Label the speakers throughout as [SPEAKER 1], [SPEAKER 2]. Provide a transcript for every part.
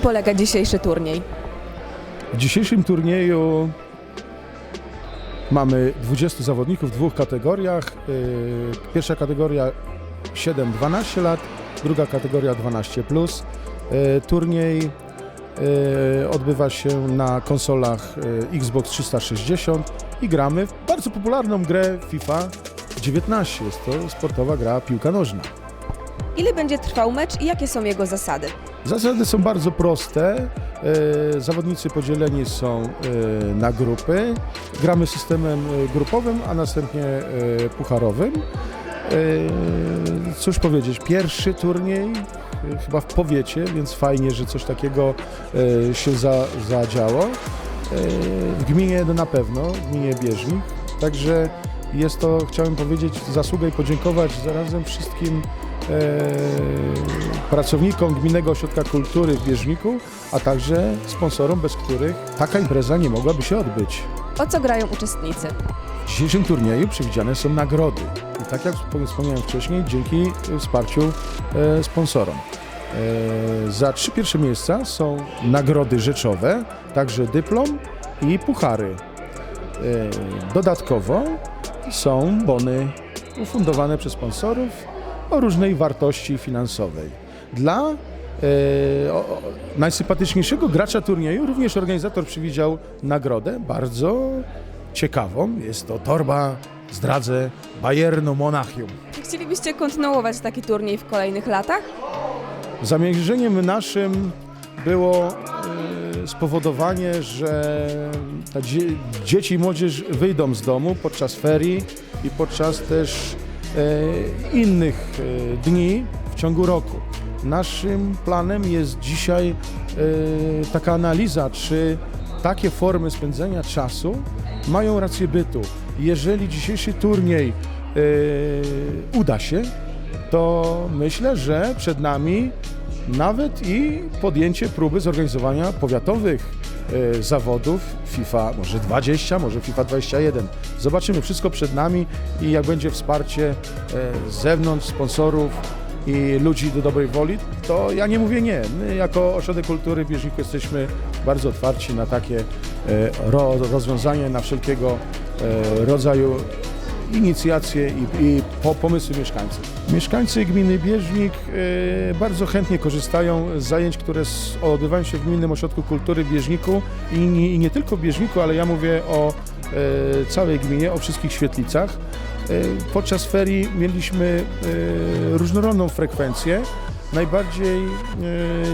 [SPEAKER 1] Czym polega dzisiejszy turniej?
[SPEAKER 2] W dzisiejszym turnieju mamy 20 zawodników w dwóch kategoriach. Yy, Pierwsza kategoria 7-12 lat, druga kategoria 12+. plus. Yy, Turniej yy, odbywa się na konsolach Xbox 360 i gramy w bardzo popularną grę FIFA 19. Jest to sportowa gra piłka nożna.
[SPEAKER 1] Ile będzie trwał mecz i jakie są jego zasady?
[SPEAKER 2] Zasady są bardzo proste. E, Zawodnicy podzieleni są e, na grupy. Gramy systemem e, grupowym, a następnie pucharowym. Cóż powiedzieć, pierwszy turniej chyba w powiecie, więc fajnie, że coś takiego się za, zadziało. W gminie no na pewno, w gminie Bieżnik. Także jest to, chciałem powiedzieć, zasługa i podziękować zarazem wszystkim pracownikom Gminnego Ośrodka Kultury w Bieżniku, a także sponsorom, bez których taka impreza nie mogłaby się odbyć.
[SPEAKER 1] O co grają uczestnicy?
[SPEAKER 2] W dzisiejszym turnieju przewidziane są nagrody. I tak jak wspom- wspomniałem wcześniej, dzięki e, wsparciu e, sponsorom. E, za trzy pierwsze miejsca są nagrody rzeczowe, także dyplom i puchary. E, dodatkowo są bony ufundowane przez sponsorów o różnej wartości finansowej. Dla e, o, najsympatyczniejszego gracza turnieju również organizator przewidział nagrodę bardzo ciekawą. Jest to torba, zdradzę, Bayernu Monachium.
[SPEAKER 1] Czy chcielibyście kontynuować taki turniej w kolejnych latach?
[SPEAKER 2] Zamierzeniem naszym było e, spowodowanie, że dzie dzieci i młodzież wyjdą z domu podczas ferii i podczas też innych e, dni w ciągu roku. Naszym planem jest dzisiaj e, taka analiza, czy takie formy spędzenia czasu mają rację bytu. Jeżeli dzisiejszy turniej e, uda się, to myślę, że przed nami nawet i podjęcie próby zorganizowania powiatowych e, zawodów FIFA, może 20, może FIFA 21. Zobaczymy, wszystko przed nami i jak będzie wsparcie e, z zewnątrz, sponsorów i ludzi do dobrej woli, to ja nie mówię nie. My jako Ośrodek Kultury w Bieżniku jesteśmy bardzo otwarci na takie e, ro, rozwiązania, na wszelkiego rodzaju inicjacje i, i po, pomysły mieszkańców. Mieszkańcy gminy Bieżnik e, bardzo chętnie korzystają z zajęć, które odbywają się w Gminnym Ośrodku Kultury w Bieżniku i nie, i nie tylko w Bieżniku, ale ja mówię o e, całej gminie, o wszystkich świetlicach. E, podczas ferii mieliśmy e, różnorodną frekwencję. Najbardziej e,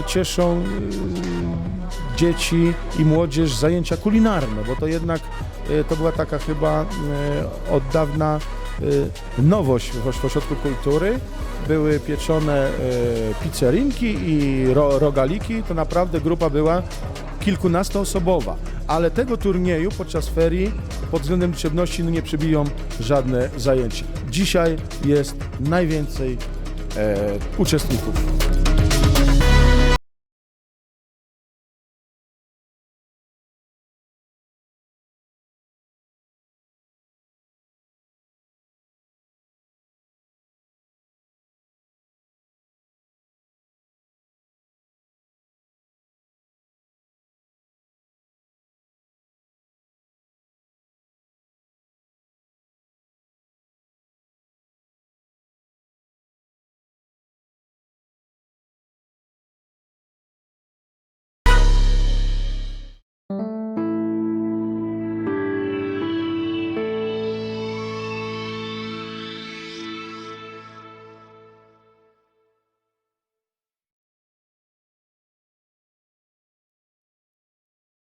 [SPEAKER 2] cieszą e, dzieci i młodzież zajęcia kulinarne, bo to jednak to była taka chyba e, od dawna e, nowość w oś- w Ośrodku Kultury. Były pieczone pizzerinki i ro, rogaliki. To naprawdę grupa była kilkunastoosobowa, ale tego turnieju podczas ferii pod względem liczebności no nie przybiją żadne zajęcia. Dzisiaj jest najwięcej e, uczestników.